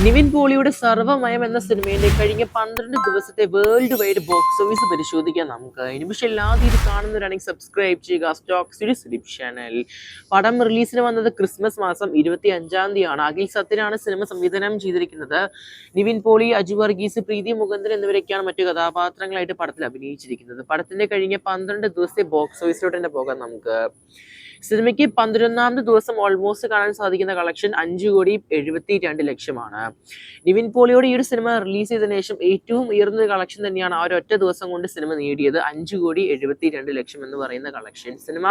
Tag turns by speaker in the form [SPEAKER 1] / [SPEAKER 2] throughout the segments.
[SPEAKER 1] നിവിൻ പോളിയുടെ സർവമയം എന്ന സിനിമയുടെ കഴിഞ്ഞ പന്ത്രണ്ട് ദിവസത്തെ വേൾഡ് വൈഡ് ബോക്സ് ഓഫീസ് പരിശോധിക്കാൻ നമുക്ക്. നിമിഷം എല്ലാ ഇത് കാണുന്നവരാണെങ്കിൽ സബ്സ്ക്രൈബ് ചെയ്യുക. സ്റ്റോക്ക് സിഡി സ്ലിപ്പ് ചാനൽ പടം റിലീസിന് വന്നത് ക്രിസ്മസ് മാസം ഇരുപത്തി അഞ്ചാം തീയതിയാണ്. അഖിൽ സത്യനാണ് സിനിമ സംവിധാനം ചെയ്തിരിക്കുന്നത് നിവിൻ പോളി അജു വർഗീസ് പ്രീതി മുകുന്ദൻ എന്നിവരൊക്കെയാണ് മറ്റു കഥാപാത്രങ്ങളായിട്ട് പടത്തിൽ അഭിനയിച്ചിരിക്കുന്നത്. പടത്തിന്റെ കഴിഞ്ഞ പന്ത്രണ്ട് ദിവസത്തെ ബോക്സ് ഓഫീസിലോട്ട് തന്നെ പോകാം നമുക്ക്. സിനിമയ്ക്ക് പന്ത്രണ്ടാമത് ദിവസം ഓൾമോസ്റ്റ് കാണാൻ സാധിക്കുന്ന കളക്ഷൻ അഞ്ചു കോടി എഴുപത്തി രണ്ട് ലക്ഷമാണ്. നിവിൻ പോളിയോട് ഈ ഒരു സിനിമ റിലീസ് ചെയ്തതിനു ശേഷം ഏറ്റവും ഉയർന്ന കളക്ഷൻ തന്നെയാണ് ആ ഒരൊറ്റ ദിവസം കൊണ്ട് സിനിമ നേടിയത്. അഞ്ചു കോടി എഴുപത്തി രണ്ട് ലക്ഷം എന്ന് പറയുന്ന കളക്ഷൻ സിനിമ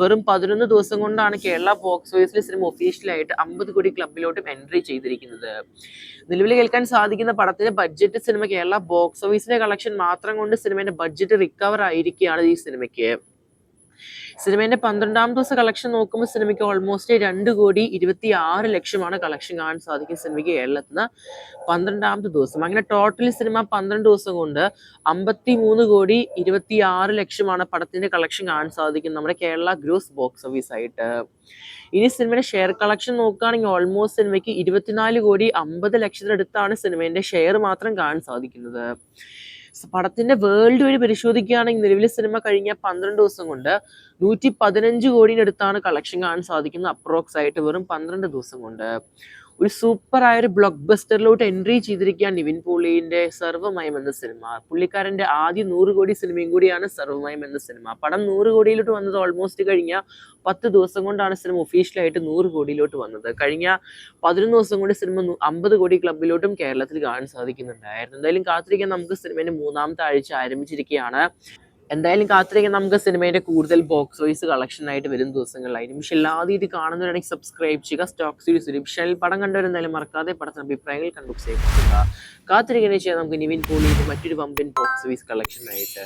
[SPEAKER 1] വെറും പതിനൊന്ന് ദിവസം കൊണ്ടാണ് കേരള ബോക്സ് ഓഫീസിൽ സിനിമ ഒഫീഷ്യലായിട്ട് അമ്പത് കോടി ക്ലബിലോട്ടും എൻട്രി ചെയ്തിരിക്കുന്നത്. നിലവിൽ കേൾക്കാൻ സാധിക്കുന്ന പടത്തിന്റെ ബഡ്ജറ്റ് സിനിമ കേരള ബോക്സ് ഓഫീസിലെ കളക്ഷൻ മാത്രം കൊണ്ട് സിനിമയുടെ ബഡ്ജറ്റ് റിക്കവർ ആയിരിക്കുകയാണ് ഈ സിനിമയ്ക്ക്. സിനിമേന്റെ പന്ത്രണ്ടാം ദിവസം കളക്ഷൻ നോക്കുമ്പോൾ സിനിമയ്ക്ക് ഓൾമോസ്റ്റ് രണ്ട് കോടി ഇരുപത്തി ആറ് ലക്ഷമാണ് കളക്ഷൻ കാണാൻ സാധിക്കും സിനിമയ്ക്ക് കേരളത്തിൽ നിന്ന് പന്ത്രണ്ടാമത്തെ ദിവസം. അങ്ങനെ ടോട്ടൽ സിനിമ പന്ത്രണ്ട് ദിവസം കൊണ്ട് അമ്പത്തി മൂന്ന് കോടി ഇരുപത്തി ആറ് ലക്ഷമാണ് പടത്തിന്റെ കളക്ഷൻ കാണാൻ സാധിക്കും നമ്മുടെ കേരള ഗ്രോസ് ബോക്സ് ഓഫീസ് ആയിട്ട്. ഇനി സിനിമയുടെ ഷെയർ കളക്ഷൻ നോക്കുകയാണെങ്കിൽ ഓൾമോസ്റ്റ് സിനിമയ്ക്ക് ഇരുപത്തിനാല് കോടി അമ്പത് ലക്ഷത്തിനടുത്താണ് സിനിമേന്റെ ഷെയർ മാത്രം കാണാൻ സാധിക്കുന്നത്. പടത്തിന്റെ വേൾഡ് വഴി പരിശോധിക്കുകയാണെങ്കിൽ നിലവിലെ സിനിമ കഴിഞ്ഞ പന്ത്രണ്ട് ദിവസം കൊണ്ട് നൂറ്റി പതിനഞ്ച് കോടിനടുത്താണ് കളക്ഷൻ കാണാൻ സാധിക്കുന്നത് അപ്രോക്സ് ആയിട്ട് വെറും പന്ത്രണ്ട് ദിവസം കൊണ്ട്. ഒരു സൂപ്പർ ആയ ഒരു ബ്ലോക്ക് ബസ്റ്ററിലോട്ട് എൻട്രി ചെയ്തിരിക്കുകയാണ് നിവിൻ പോളിന്റെ സർവമയം എന്ന സിനിമ പുള്ളിക്കാരന്റെ ആദ്യ നൂറ് കോടി സിനിമയും കൂടിയാണ് സർവമയം എന്ന സിനിമ പടം നൂറ് കോടിയിലോട്ട് വന്നത് ഓൾമോസ്റ്റ് കഴിഞ്ഞ പത്ത് ദിവസം കൊണ്ടാണ് സിനിമ ഒഫീഷ്യലായിട്ട് നൂറ് കോടിയിലോട്ട് വന്നത്. കഴിഞ്ഞ പതിനൊന്ന് ദിവസം കൊണ്ട് സിനിമ അമ്പത് കോടി ക്ലബിലോട്ടും കേരളത്തിൽ കാണാൻ സാധിക്കുന്നുണ്ടായിരുന്നു. എന്തായാലും കാത്തിരിക്കാൻ നമുക്ക് സിനിമയുടെ മൂന്നാമത്തെ ആഴ്ച ആരംഭിച്ചിരിക്കുകയാണ്. എന്തായാലും കാത്തിരിക്കാൻ നമുക്ക് സിനിമയുടെ കൂടുതൽ ബോക്സ് ഓഫീസ് കളക്ഷൻ ആയിട്ട് വരും ദിവസങ്ങളിലായി പക്ഷെ എല്ലാവരും ഇത് കാണുന്നവരാണെങ്കിൽ സബ്സ്ക്രൈബ് ചെയ്യുക സ്റ്റോക്ക് സീരീസ് ഡിവിഷനിൽ പടം കണ്ടവരെന്തായാലും മറക്കാതെ പടത്തിന് അഭിപ്രായങ്ങൾ കണ്ടു സേവിക്കുക. കാത്തിരിക്കുന്ന ചെയ്യാൻ നമുക്ക് നിവിൻ പോളിയുടെ മറ്റൊരു വമ്പൻ ബോക്സ് ഓഫീസ് കളക്ഷൻ ആയിട്ട്.